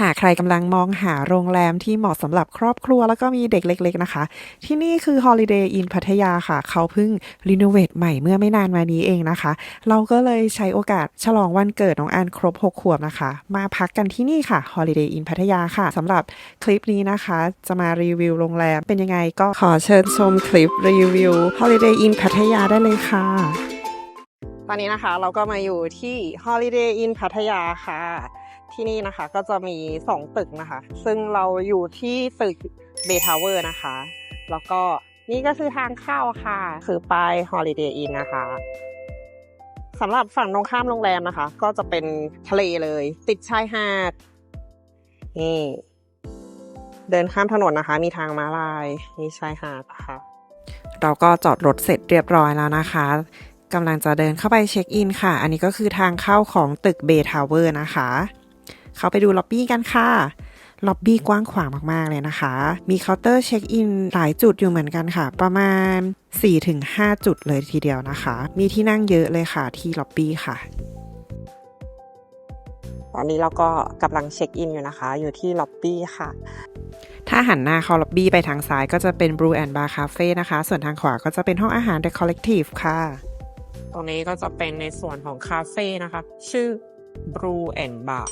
หากใครกำลังมองหาโรงแรมที่เหมาะสำหรับครอบครัวแล้วก็มีเด็กเล็ก ๆนะคะ ที่นี่คือ Holiday Inn พัทยาค่ะ เขาเพิ่งรีโนเวทใหม่เมื่อไม่นานมานี้เองนะคะ เราก็เลยใช้โอกาสฉลองวันเกิดน้องอันครบ 6 ขวบนะคะ มาพักกันที่นี่ค่ะ Holiday Inn พัทยาค่ะสำหรับคลิปนี้นะคะ จะมารีวิวโรงแรมเป็นยังไงก็ขอเชิญชมคลิปรีวิว Holiday Inn พัทยาได้เลยค่ะตอนนี้นะคะเราก็มาอยู่ที่ Holiday Inn พัทยาค่ะ ที่นี่นะคะ ก็จะมี 2 ตึกนะคะ ซึ่งเราอยู่ที่ตึกเบทาวเวอร์นะคะ แล้วก็นี่ก็คือทางเข้าค่ะ คือป้าย Holiday Inn นะคะสำหรับฝั่งตรงข้ามโรงแรมนะคะ ก็จะเป็นทะเลเลย ติดชายหาดนี่เดินข้ามถนนนะคะ มีทางม้าลายมีชายหาดนะคะเราก็จอดรถเสร็จเรียบร้อยแล้วนะคะกำลังจะเดินเข้าไปเช็คอินค่ะ อันนี้ก็คือทางเข้าของตึกเบทาวเวอร์นะคะ เข้าไปดูล็อบบี้กันค่ะล็อบบี้กว้างขวางมาก ๆ เลยนะคะ มีเคาน์เตอร์เช็คอินหลายจุดอยู่เหมือนกันค่ะ ประมาณ 4-5 จุดเลยทีเดียวนะคะ มีที่นั่งเยอะเลยค่ะที่ล็อบบี้ค่ะ ตอนนี้เราก็กำลังเช็คอินอยู่นะคะ อยู่ที่ล็อบบี้ค่ะ ถ้าหันหน้าเข้าล็อบบี้ไปทางซ้ายก็จะเป็น Brew and Bar Cafe นะคะ ส่วนทางขวาก็จะเป็นห้องอาหาร The Collective ค่ะ ตรงนี้ก็จะเป็นในส่วนของคาเฟ่นะคะ ชื่อ Brew and Bar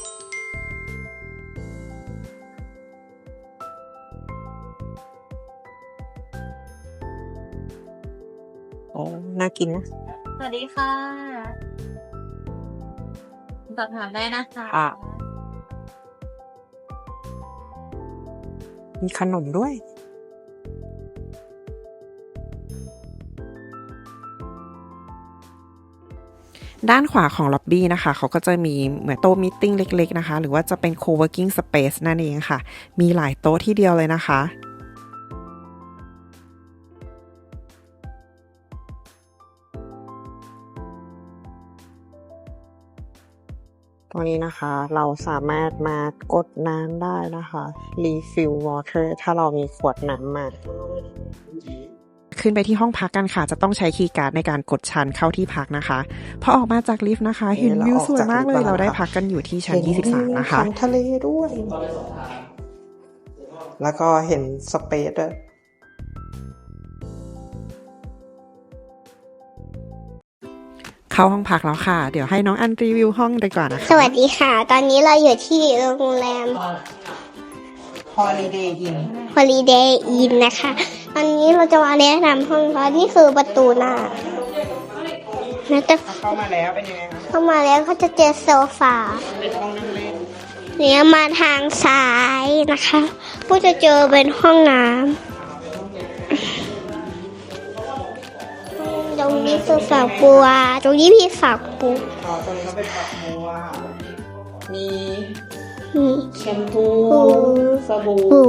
อ้น่ากินนะ สวัสดีค่ะสอบถามได้นะคะอะ มีขนมด้วย ด้านขวาของล็อบบี้นะคะ เขาก็จะมีเหมือนโต๊ะมิทติ้งเล็ก ๆ นะคะ หรือว่าจะเป็น co-working space นั่นเองค่ะ มีหลายโต๊ะที่เดียวเลยนะคะ ตรงนี้นะคะ เราสามารถมากดน้ำได้นะคะ refill water ถ้าเรามีขวดน้ำมาขึ้นไปที่ห้องพักกันค่ะ จะต้องใช้คีย์การ์ดในการกดชั้นเข้าที่พักนะคะพอออกมาจากลิฟต์นะคะ เห็นวิวสวยมากเลย เราได้พักกันอยู่ที่ชั้น 23 นะคะทะเลด้วย แล้วก็เห็นสเปซด้วย เข้าห้องพักแล้วค่ะ เดี๋ยวให้น้องอันรีวิวห้องดีกว่านะคะสวัสดีค่ะ ตอนนี้เราอยู่ที่โรงแรม Holiday Inn Holiday Inn นะคะ ตอนนี้เราจะมาแนะนำห้องค่ะนี่คือประตูหน้าแล้วจะเข้ามาแล้วเป็นยังไงคะเข้ามาแล้วก็จะเจอโซฟาเป็นห้องนั่งเล่นเนี่ยมาทางซ้ายนะคะ ก็จะเจอเป็นห้องน้ำ รงนี้คือฝักบัว ตรงนี้พี่ฝักปูอ๋อตรงนี้ก็เป็นฝักบัว มีอืมแชมพูปูสบู่ปู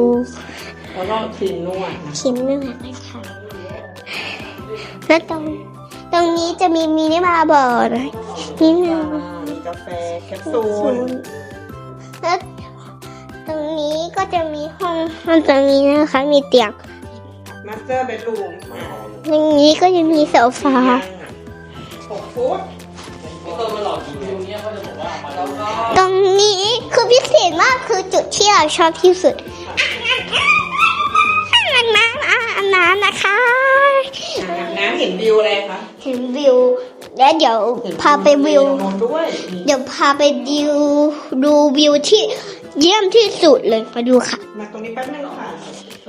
แล้วก็ครีมนวดนะชิ้นหนึ่งนะคะแล้วตรงตรงนี้จะมีมินิบาร์บอร์นะนี่นะมีกาแฟแคปซูลแล้วตรงนี้ก็จะมีห้องห้องตรงนี้นะคะมีเตียง มาสเตอร์เบดรูม ตรงนี้ก็จะมีโซฟาหกฟุตตรงนี้คือพิเศษมากคือจุดที่เราชอบที่สุดอ่างน้ำอ่างน้ำนะคะอาบน้ำเห็นวิวอะไรคะ เห็นวิว แล้วเดี๋ยวพาไปวิวนอนด้วยนี่เดี๋ยวพาไปดิวดูวิวที่เยี่ยมที่สุดเลยมาดูค่ะ มาตรงนี้แป๊บนึงค่ะ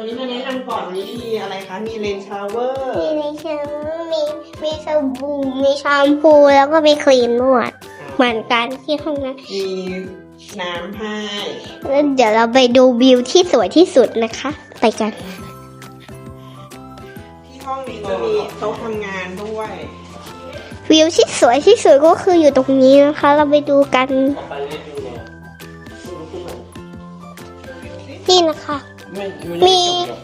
ตรงนี้มาแนะนำก่อนนี้มีอะไรคะ มีเลนชาวเวอร์มีในแชมมีมีสบู่มีแชมพูแล้วก็มีครีมนวด เหมือนกันที่ห้องนั้นมีน้ำให้แล้วเดี๋ยวเราไปดูวิวที่สวยที่สุดนะคะ ไปกัน ที่ห้องนี้จะมีโต๊ะทำงานด้วย วิวที่สวยที่สุดก็คืออยู่ตรงนี้นะคะ เราไปดูกัน นี่นะคะ มี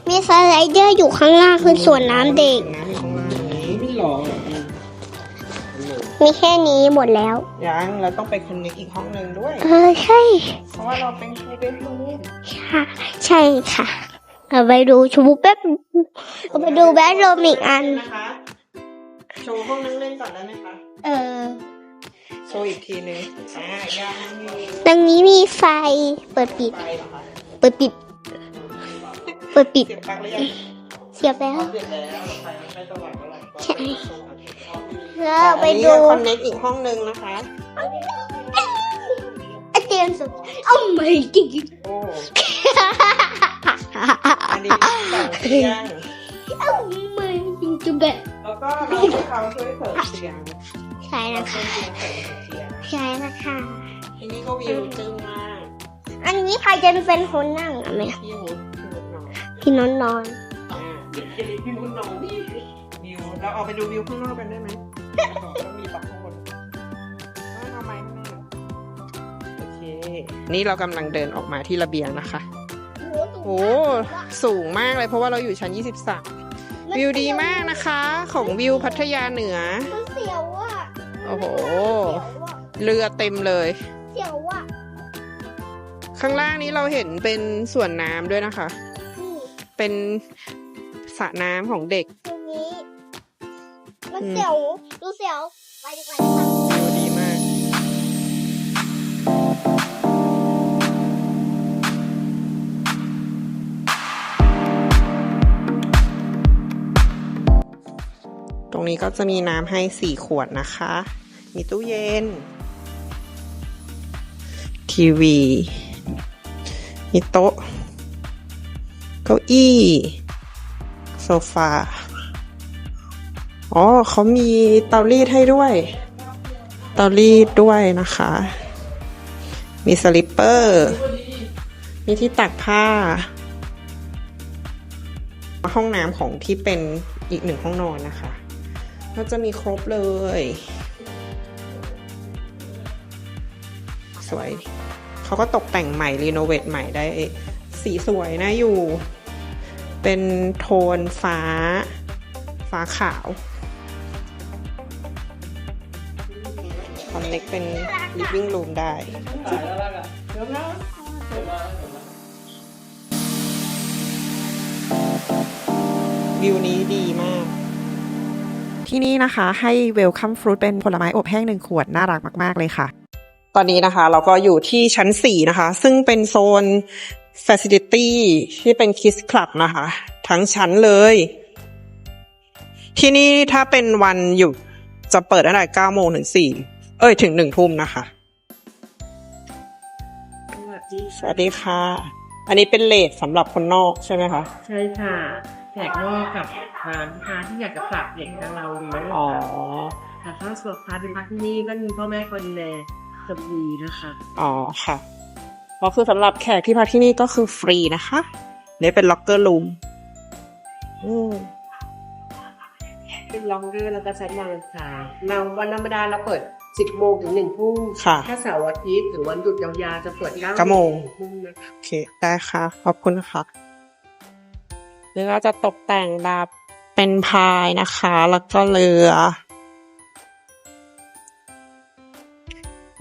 มีสไลเดอร์อยู่ข้างล่างคือสวนน้ำเด็ก น้ำอยู่ข้างล่างนี้ไม่หรอมีแค่นี้หมดแล้ว ยังเราต้องไปคอนเนคอีกห้องหนึ่งด้วย เออใช่ เพราะว่าเราเป็นคูเบดรูมค่ะ ใช่ค่ะเราไปดูชูแป๊บเราไปดูแบดลมอีกอัน นะคะโชว์ห้องนั่งเล่นก่อนได้ไหมคะ เออโชว์อีกทีนึงอ่ายังมีตรงนี้มีไฟเปิดปิดไฟเหรอคะ เปิดปิดเปิดปิด เสียบปลั๊กหรือยังเสียบแล้ว เสียบแล้วไฟมันใกล้สว่างแล้วแหละใช่ แล้วไปดูคอนเน็กอีกห้องนึงนะคะ อาเตียนสุดโอ้ไม่จริงโอ้อันนี้ต่างเตียงโอ้ไม่จริงจุ๊บแบบแล้วก็เราให้เขาช่วยเสริมเตียงใช่นะเพิ่คะมเตียงเสริมเตียงใช่นะคะทีนี้ก็วิวจึ้งมาก อันนี้ใครจะเป็นคนนั่งอะไหมที่หู ที่หูนอนพี่นอนนอนอ่าเดี๋ยวจะมีวิวน้องวิวเราออกไปดูวิวข้างนอกกันได้ไหมต้องมีปักข้างบนเอาทำไมไม่โอเค นี่เรากำลังเดินออกมาที่ระเบียงนะคะ โอ้สูงมากเลยเพราะว่าเราอยู่ชั้น 23 วิวดีมากนะคะ ของวิวพัทยาเหนือมันเสียวอะโอ้โหเสียวอะเรือเต็มเลยเสียวอะข้างล่างนี้เราเห็นเป็นสวนน้ำด้วยนะคะนี่ เป็นสระน้ำของเด็ก ตรงนี้มันอืมเสียวดูเสียวไปดีกว่านะคะวิวดีมาก ตรงนี้ก็จะมีน้ำให้สี่ขวดนะคะ มีตู้เย็น ทีวี มีโต๊ะ เก้าอี้ โซฟา อ๋อเขามีเตารีดให้ด้วย เตารีดด้วยนะคะ มีสลิปเปอร์ มีที่ตักผ้า ห้องน้ำของที่เป็นอีกหนึ่งห้องนอนนะคะ ก็จะมีครบเลย สวย เขาก็ตกแต่งใหม่ รีโนเวทใหม่ได้สีสวยนะอยู่ เป็นโทนฟ้า ฟ้าขาวคอนเน็กเป็น living room ได้ วิวนี้ดีมากที่นี่นะคะให้เวลคัมฟรุตเป็นผลไม้อบแห้งหนึ่งขวด น่ารักมาก ๆ เลยค่ะ ตอนนี้นะคะ เราก็อยู่ที่ชั้น 4 นะคะ ซึ่งเป็นโซน Facility ที่เป็น Kids Club นะคะ ทั้งชั้นเลย ที่นี่ถ้าเป็นวันหยุดจะเปิดตั้งแต่9โมงถึง4เอ้ย ถึง1ทุ่มนะคะ สวัสดีค่ะ อันนี้เป็นเลทสำหรับคนนอกใช่ไหมคะ ใช่ค่ะ แขกนอกกับร้านค้าที่อยากจะฝากเด็กทางเราเลี้ยงอ๋อ แต่ถ้าส่วนพาร์ทเป็นพักที่นี่ก็มีพ่อแม่คนดูแลจะดีนะคะ อ๋อค่ะ ก็คือสำหรับแขกที่พักที่นี่ก็คือฟรีนะคะนี่เป็นล็อกเกอร์รูมอืมเป็นลองเกอร์แล้วก็ใช้งานค่ะเราวันธรรมดาเราเปิด 10โมงถึง1ทุ่มค่ะถ้าเสาร์อาทิตย์หรือวันหยุดยาวๆจะเปิด9เก้าโมงทุ่มนะคะโอเค ได้ค่ะ ขอบคุณค่ะนี่ก็จะตกแต่งแบบเป็นพายนะคะ แล้วก็เรือ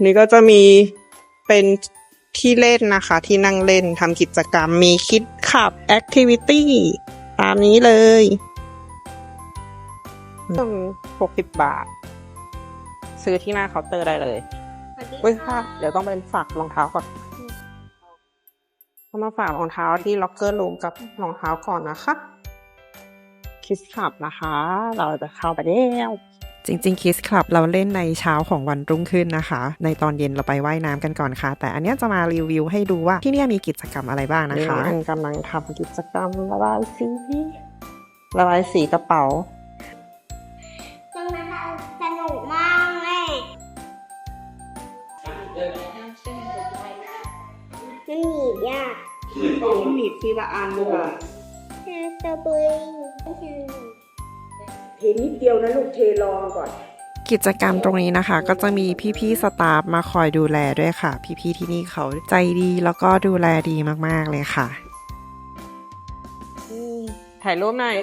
นี่ก็จะมีเป็น ที่เล่นนะคะ ที่นั่งเล่นทำกิจกรรมมีคิดขับแอคทิวิตี้ตามนี้เลยหกสิบบาท ซื้อที่หน้าเคาน์เตอร์ได้เลยเว้ยค่ะ เดี๋ยวต้องไปฝากรองเท้าก่อนต้องมาฝากรองเท้าที่ล็อกเกอร์รูมกับรองเท้าก่อนนะคะ คิสขับนะคะ เราจะเข้าไปแล้ว จริงๆ Kids Club เราเล่นในเช้าของวันรุ่งขึ้นนะคะ ในตอนเย็นเราไปว่ายน้ำกันก่อนค่ะ แต่อันเนี้ยจะมารีวิวให้ดูว่าที่เนี่ยมีกิจกรรมอะไรบ้างนะนี่คะน้องกำลังทำกิจกรรมระบายสีระบายสีกระเป๋าตรงนั้นสนุกมากแม่มันหนีบยากหนีบทีละอันเลยแค่สตรอเบอรี่ เทนิดเดียวนะลูกเทลองก่อน กิจกรรมตรงนี้นะคะ ก็จะมีพี่ๆสตาฟมาคอยดูแลด้วยค่ะ พี่ๆที่นี่เขาใจดีแล้วก็ดูแลดีมากๆเลยค่ะถ่ายรูปหน่อย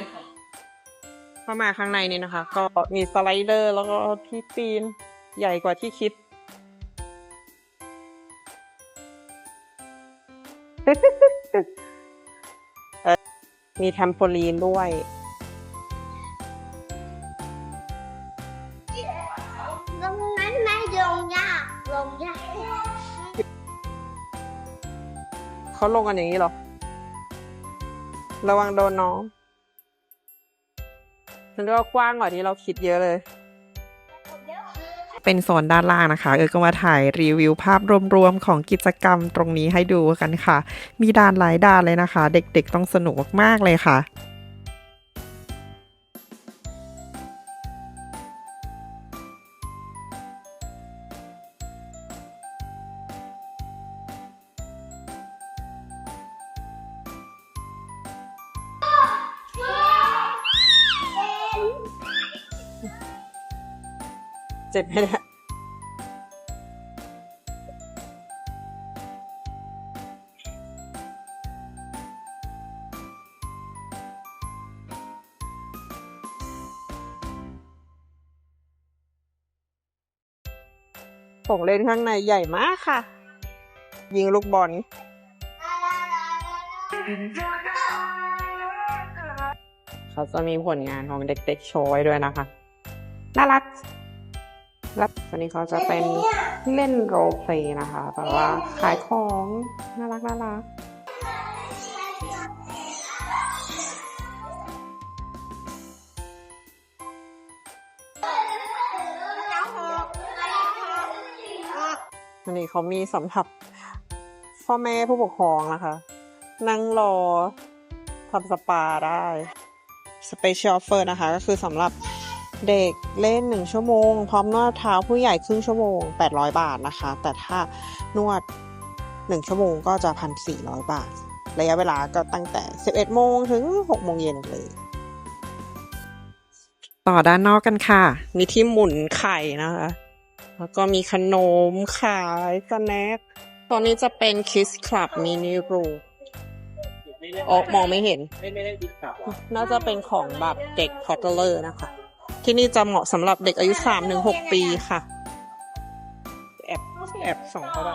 เข้ามาข้างในนี่นะคะ ก็มีสไลเดอร์แล้วก็ที่ปีนใหญ่กว่าที่คิดเอ่อมีแทมโพลีนด้วย ลงยากเขาลงกันอย่างนี้หรอ ระวังโดนน้องมันก็กว้างกว่าที่เราคิดเยอะเลย เป็นโซนด้านล่างนะคะ เออก็มาถ่ายรีวิวภาพรวมๆของกิจกรรมตรงนี้ให้ดูกันค่ะ มีด่านหลายด่านเลยนะคะ เด็กๆต้องสนุกมากเลยค่ะ เจ็บไหมเนี่ยของเล่นข้างในใหญ่มากค่ะ ยิงลูกบอลเขาจะมีผลงานของเด็กๆโชว์ไว้ด้วยนะคะ น่ารัก แล้ววันนี้เขาจะเป็นเล่นโรลเพลย์นะคะแบบว่าขายของน่ารักน่ารักอันนี้เขามีสำหรับพ่อแม่ผู้ปกครองนะคะ นั่งรอทำสปาได้ สเปเชียลเฟอร์นะคะ ก็คือสำหรับ เด็กเล่นหนึ่งชั่วโมง พร้อมนวดเท้าผู้ใหญ่ครึ่งชั่วโมง 800 บาทนะคะ แต่ถ้านวดหนึ่งชั่วโมงก็จะพันสี่ร้อยบาท ระยะเวลาก็ตั้งแต่ 11 โมงถึง 6 โมงเย็นเลย ต่อด้านนอกกันค่ะ มีที่หมุนไข่นะคะ แล้วก็มีขนมขายสแน็คตอนนี้จะเป็น Kiss Club Mini Room อ๋อมองไม่เห็น น่าจะเป็นของแบบเด็กพอตเลอร์นะคะ ที่นี่จะเหมาะสำหรับเด็กอายุสามถึงหกปีค่ะ แอบแอบส่องเข้าไป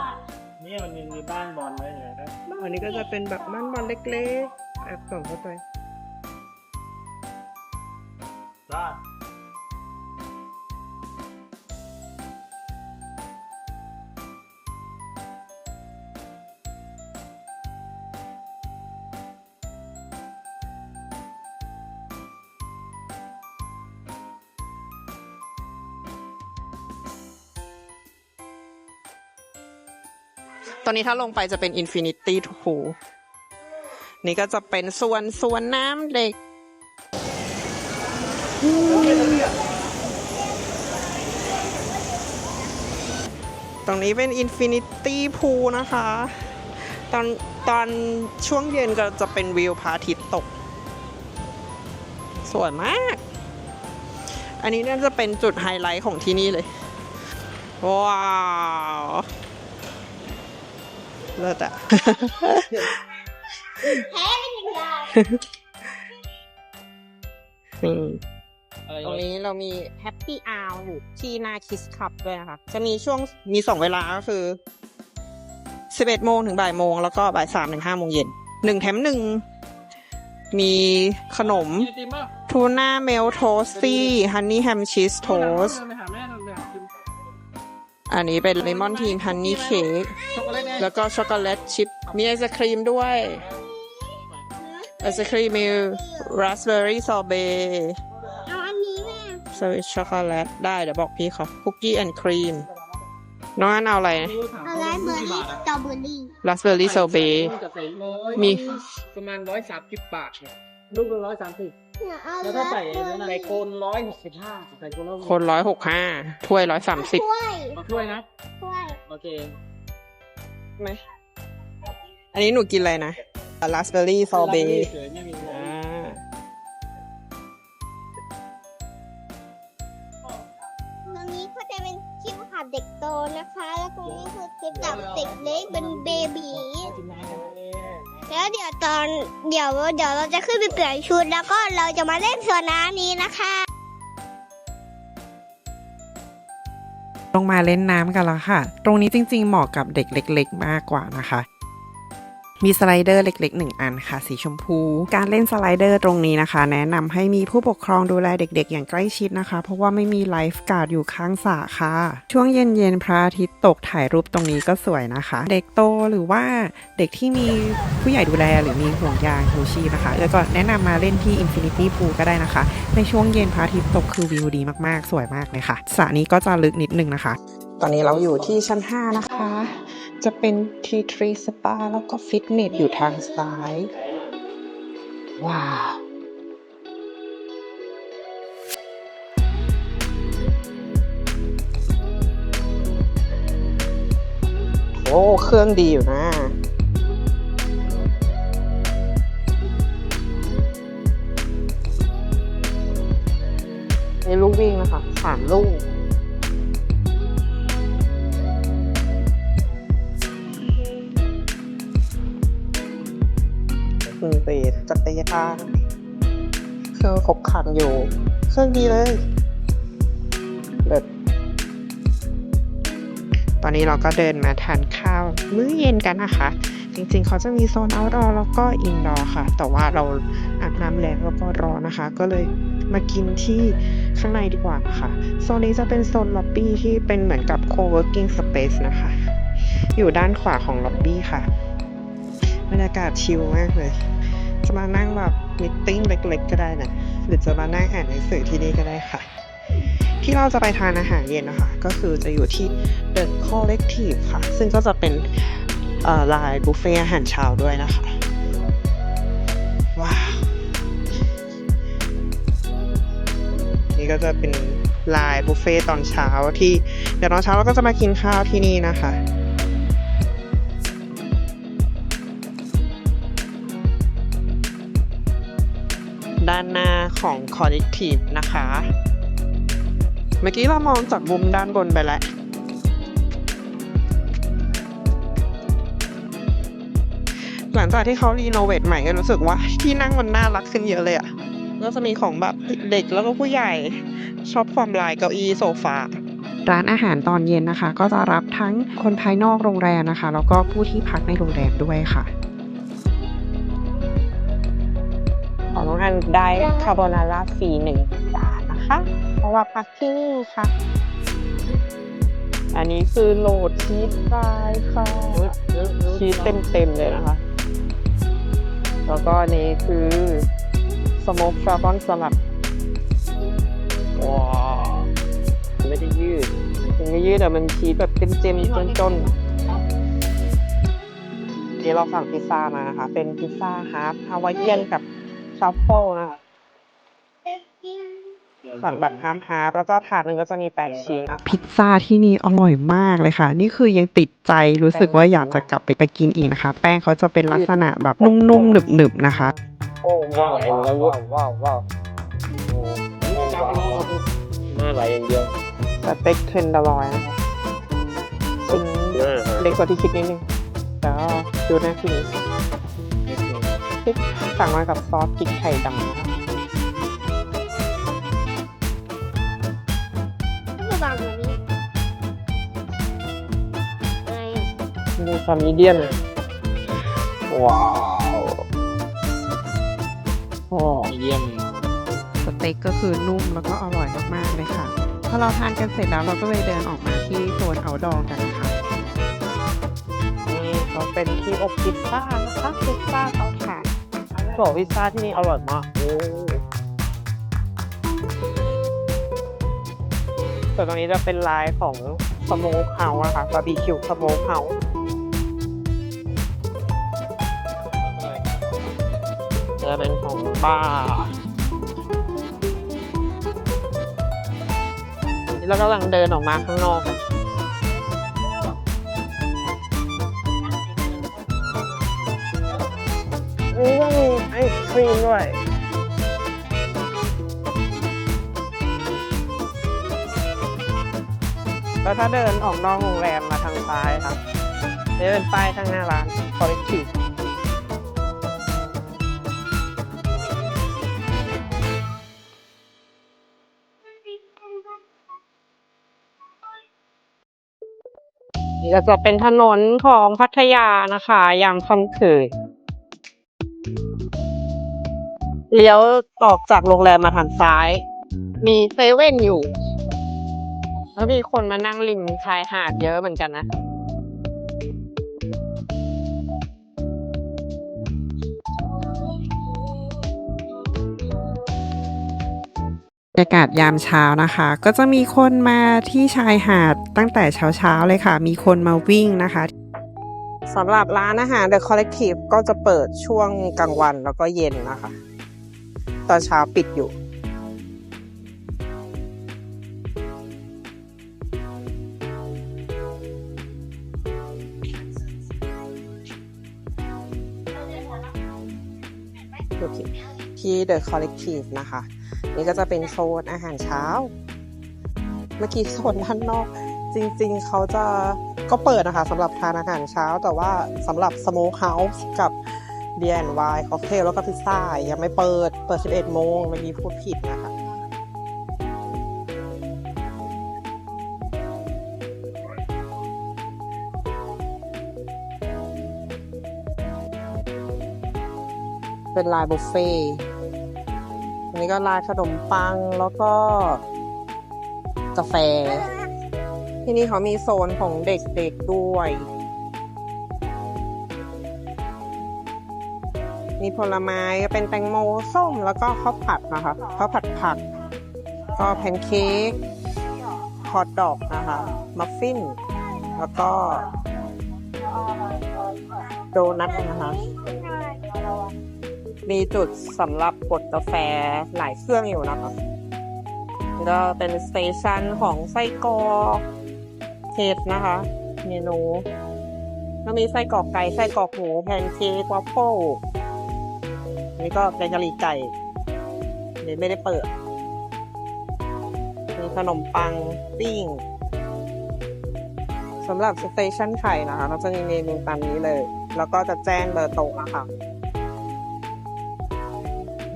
นี่มันมีบ้านบอลไว้เลยนะอันนี้ก็จะเป็นแบบบ้านบอลเล็กๆ แอบส่องเข้าไปรอด ตอนนี้ถ้าลงไปจะเป็น Infinity Pool นี่ก็จะเป็นส่วนส่วนน้ำเด็ก ตรงนี้เป็น Infinity Pool นะคะ ตอนตอนช่วงเย็นก็จะเป็นวิวพระอาทิตย์ตก สวยมาก อันนี้น่าจะเป็นจุดไฮไลท์ของที่นี่เลย ว้าว เลิศอะนี่ตรงนี้เรามีแฮปปี้อ r อยู่ที่หน้าคิสคับด้วยนะคะ จะมีช่วงมีสองเวลาก็คือ 11โมงถึงบ่ายโมง แล้วก็บ่ายสามถึงห้าโมงเย็นหนึ่งแถมหนึ่ง มีขนมจริงป่ะทูน่าเมลโทสตี้ฮันนี่แฮมชีสโทส อันนี้เป็นเลมอนทีนฮันนี่เค้กช็อกโกแลตแน่แล้วก็ช็อกโกแลตชิพมีไอศครีมด้วยไอศครีมมีราสเบอร์รี่ซอเบต์เอาอันนี้แม่สวิตช็อกโกแลตได้เดี๋ยวบอกพี่เขาคุกกี้แอนด์ครีมน้องอันเอาอะไรเอาไรเบอร์รี่สตรอเบอร์รี่ราสเบอร์รี่ซอเบต์มีประมาณร้อยสามสิบบาทเนี่ยลูกละร้อยสามสิบ เนี่ยเอาแล้วถ้าใส่ใส่โคนร้อยหกสิบห้าใส่โคนร้อยคนร้อยหกห้าถ้วยร้อยสามสิบถ้วยมาช่วยนะ ถ้วยโอเค ไหมอันนี้หนูกินอะไรนะราสเบอร์รี่ซอเบต์เฉยไม่มีอ่าตรงนี้ก็จะเป็นคลิปขับเด็กโตนะคะ แล้วตรงนี้คือคลิปจับเด็กเล็กเป็นเบบี แล้วเดี๋ยวตอนเดี๋ยวเดี๋ยวเราจะขึ้นไปเปลี่ยนชุดแล้วก็เราจะมาเล่นสวนน้ำนี้นะคะ ลงมาเล่นน้ำกันแล้วค่ะ ตรงนี้จริงๆเหมาะกับเด็กเล็ก ๆ มากกว่านะคะ มีสไลเดอร์เล็กๆ 1 อันค่ะ สีชมพู การเล่นสไลเดอร์ตรงนี้นะคะ แนะนำให้มีผู้ปกครองดูแลเด็กๆ อย่างใกล้ชิดนะคะ เพราะว่าไม่มีไลฟ์การ์ดอยู่ข้างสระค่ะ ช่วงเย็นๆพระอาทิตย์ตกถ่ายรูปตรงนี้ก็สวยนะคะ เด็กโตหรือว่าเด็กที่มีผู้ใหญ่ดูแลหรือมีห่วงยางชูชีพนะคะเออก็แนะนำมาเล่นที่ Infinity Pool ก็ได้นะคะ ในช่วงเย็นพระอาทิตย์ตกคือวิวดีมากๆ สวยมากเลยค่ะสระนี้ก็จะลึกนิดนึงนะคะ ตอนนี้เราอยู่ที่ชั้น 5 นะคะ จะเป็น T3 Spa แล้วก็ฟิตเนสอยู่ทางซ้าย ว้าวโอ้เครื่องดีอยู่นะในลูกวิ่งนะคะสามลูก มือเบสจักรยานเครื่องครบครันอยู่ เครื่องดีเลยเลิศตอนนี้เราก็เดินมาทานข้าวมื้อเย็นกันนะคะ จริงๆ เขาจะมีโซน outdoor แล้วก็ indoor ค่ะ แต่ว่าเราอาบน้ำแรงแล้วก็รอนนะคะ ก็เลยมากินที่ข้างในดีกว่าค่ะ โซนนี้จะเป็นโซนล็อบบี้ที่เป็นเหมือนกับ co-working space นะคะ อยู่ด้านขวาของล็อบบี้ค่ะ บรรยากาศชิลมากเลย จะมานั่งแบบมิทติ้งเล็กๆ ก็ได้นะ หรือจะมานั่งอ่านหนังสือที่นี่ก็ได้ค่ะ ที่เราจะไปทานอาหารเย็นนะคะ ก็คือจะอยู่ที่ The Collective ค่ะ ซึ่งก็จะเป็นลายบุฟเฟ่อาหารเช้าด้วยนะคะ ว้าว นี่ก็จะเป็นลายบุฟเฟ่ตอนเช้าที่ เดี๋ยวตอนเช้าเราก็จะมากินข้าวที่นี่นะคะ ด้านหน้าของ Collective นะคะ เมื่อกี้เรามองจากมุมด้านบนไปแล้วหลังจากที่เขารีโนเวทใหม่ก็รู้สึกว่าที่นั่งมันน่ารักขึ้นเยอะเลยอะก็จะมีของแบบเด็กแล้วก็ผู้ใหญ่ชอบความลายเก้าอี้โซฟาร้านอาหารตอนเย็นนะคะ ก็จะรับทั้งคนภายนอกโรงแรมนะคะ แล้วก็ผู้ที่พักในโรงแรมด้วยค่ะ ได้คาโบนาร่าฟรีหนึ่งจานนะคะ เพราะว่าพักที่นี่ค่ะ อันนี้คือโหลดชีสฟรายค่ะชีสเต็มๆเลยนะคะ แล้วก็อันนี้คือสโมกทราบอนสลัดว้าวไม่ได้ยืดมันไม่ยืดแต่มันชีสแบบเต็มๆจนๆนี่เราสั่งพิซซ่ามานะคะ เป็นพิซซ่าฮาร์ฟฮาวายเอียนกับ ทรัฟเฟิลนะคะสั่งแบบฮาร์ฟฮาร์ฟแล้วก็ถาดหนึ่งก็จะมีแปดชิ้นพิซซ่าที่นี่อร่อยมากเลยค่ะ นี่คือยังติดใจรู้สึกว่าอยากจะกลับไปไปกินอีกนะคะ แป้งเขาจะเป็นลักษณะแบบนุ่มๆหนึบๆนะคะ โอ้ว้าวว้าวว้าวว้าวว้าวโอ้หน้าไหลอย่างเดียวสเต็กเทรนเดอร์ลอยนะคะชิ้นเล็กกว่าที่คิดนิดนึงแต่ก็ดูน่ากินพ ริกสั่งมากับซอสพริกไทยดำนะคะก็บางกว่านี้ไงมีความมีเดียนว้าวโอ้เยี่ยมสเต็กก็คือนุ่มแล้วก็อร่อยมากๆเลยค่ะ พอเราทานกันเสร็จแล้วเราก็เลยเดินออกมาที่โซนเอาดอกันนะคะนี่เขาเป็นที่อบพิซซ่านะคะพิซซ่าเตา ถ่านบอกพิซซ่าที่นี่อร่อยมากโอ้ส่วนตรงนี้จะเป็นลายของสโมกเฮาส์นะคะบาร์บีคิวสโมกเฮาส์จะเป็นของบ้านี่เรากำลังเดินออกมาข้างนอกกัน ครีมด้วยแล้วถ้าเดินออกนอกโรงแรมมาทางซ้ายครับจะเป็นป้ายข้างหน้าร้าน Collective นี่ก็จะเป็นถนนของพัทยานะคะ ยามค่ำคืน เลี้ยวออกจากโรงแรมมาทางซ้าย มีเซเว่นอยู่ แล้วมีคนมานั่งริมชายหาดเยอะเหมือนกันนะ บรรยากาศยามเช้านะคะ ก็จะมีคนมาที่ชายหาดตั้งแต่เช้าๆเลยค่ะ มีคนมาวิ่งนะคะสำหรับร้านอาหาร The Collective ก็จะเปิดช่วงกลางวันแล้วก็เย็นนะคะ ตอนเช้าปิดอยู่ โอเค ที่ The Collective นะคะ นี่ก็จะเป็นโซนอาหารเช้า เมื่อกี้โซนด้านนอก จริงๆ เขาจะก็เปิดนะคะสำหรับทานอาหารเช้า แต่ว่าสำหรับสโม k เฮาส์กับ เบียร์แอนด์ไวน์ค็อกเทลแล้วก็พิซซ่ายังไม่เปิดเปิด 11 โมงไม่มีพูดผิดนะคะเป็นลายบุฟเฟ่ต์อันนี้ก็ลายขนมปังแล้วก็กาแฟ ที่นี่เขามีโซนของเด็กๆด้วย มีผลไม้ก็เป็นแตงโมส้มแล้วก็ข้าวผัดนะคะข้าวผัดผัก ก็แพนเค้กฮอทดอกนะคะมัฟฟิน แล้วก็โดนัทนะคะมีจุดสำหรับกดกาแฟหลายเครื่องอยู่นะคะก็เป็นสเตชันของไส้กรอกเทสนะคะ เมนูก็มีไส้กรอกไก่ไส้กรอกหมูแพนเค้กวัฟเฟิล นี่ก็เป็นกะหรี่ไก่นี่ไม่ได้เปิด มีขนมปังปิ้งสำหรับสเตชันไข่นะคะเขาจะมีเมนูตามนี้เลย แล้วก็จะแจ้งเบอร์โต๊ะนะคะ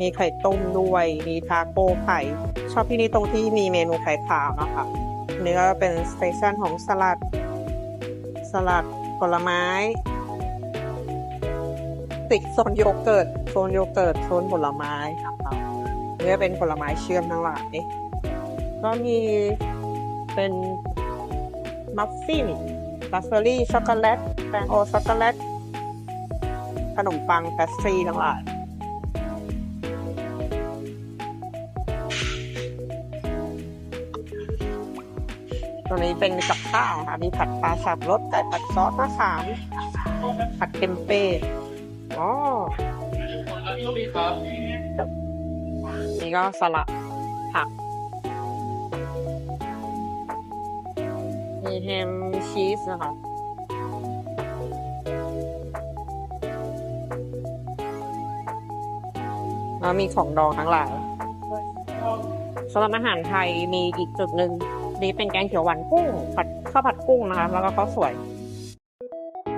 มีไข่ต้มด้วย มีทาโก้ไข่ ชอบที่นี่ตรงที่มีเมนูไข่ขาวนะคะนนี่ก็เป็นสเตชันของสลัด สลัดผลไม้ ติดโซนโยเกิร์ต โซนโยเกิร์ตโซนผลไม้นะคะนี่ก็เป็นผลไม้เชื่อมทั้งหลายก็มีเป็นมัฟฟินราสเบอรี่ช็อกโกแลตแตงโอช็อกโกแลตขนมปังแพสทรีทั้งหลายตัวนี้เป็นกับข้าวค่ะมีผัดปลาสับรสไก่ผัดซอสมะขามผัดเทมเป้อ๋อ นี่ก็สลัดผัก มีแฮมชีสนะคะ แล้วมีของดองทั้งหลายสำหรับอาหารไทยมีอีกจุดหนึ่งนี่เป็นแกงเขียวหวานกุ้งผัดข้าวผัดกุ้งนะคะ แล้วก็ข้าวสวย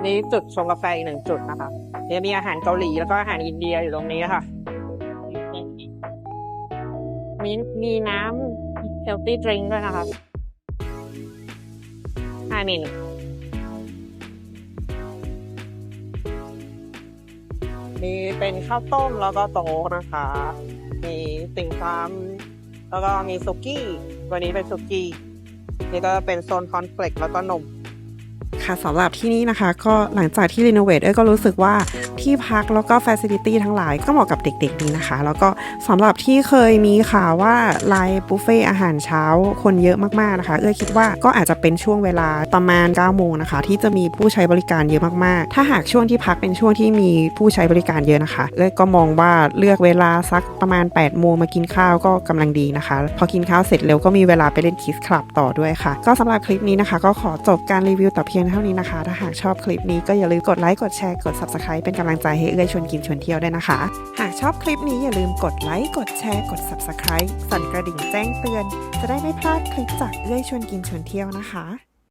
นี่จุดชงกาแฟอีกหนึ่งจุดนะคะเนี่ยมีอาหารเกาหลีแล้วก็อาหารอินเดียอยู่ตรงนี้ค่ะ มีมีน้ำเฮลตี้ดริงด้วยนะคะห้าเมนูมีเป็นข้าวต้มแล้วก็โต๊ะนะคะ มีติ่งซำแล้วก็มีซุกี้ วันนี้เป็นซุกี้ นี่ก็เป็นโซนคอนเฟลกแล้วก็นม ค่ะสำหรับที่นี่นะคะ ก็หลังจากที่รีโนเวทเอ้ยก็รู้สึกว่าที่พักแล้วก็ฟ a ซิลิตี้ทั้งหลายก็เหมาะกับเด็กๆดีนะคะ แล้วก็สำหรับที่เคยมีข่าวว่าไลน์บุฟเฟ่อาหารเช้าคนเยอะมากๆนะคะ เอ้ยคิดว่าก็อาจจะเป็นช่วงเวลาประมาณ9โมงนะคะ ที่จะมีผู้ใช้บริการเยอะมากๆ ถ้าหากช่วงที่พักเป็นช่วงที่มีผู้ใช้บริการเยอะนะคะเอ้ยก็มองว่าเลือกเวลาสักประมาณ8โมงมากินข้าวก็กำลังดีนะคะ พอกินข้าวเสร็จเร็วก็มีเวลาไปเล่นคิสคลับต่อด้วยค่ะ ก็สำหรับคลิปนี้นะคะ ก็ขอจบการรีวิวแต่เพียงเท่านี้นะคะ ถ้าหากชอบคลิปนี้ก็อย่าลืมกดไลค์ กดแชร์ กด subscribe เป็นกำลังใจให้เอื้อยชวนกินชวนเที่ยวด้วยนะคะ หากชอบคลิปนี้อย่าลืมกดไลค์ กดแชร์ กด subscribe สั่นกระดิ่งแจ้งเตือน จะได้ไม่พลาดคลิปจากเอื้อยชวนกินชวนเที่ยวนะคะ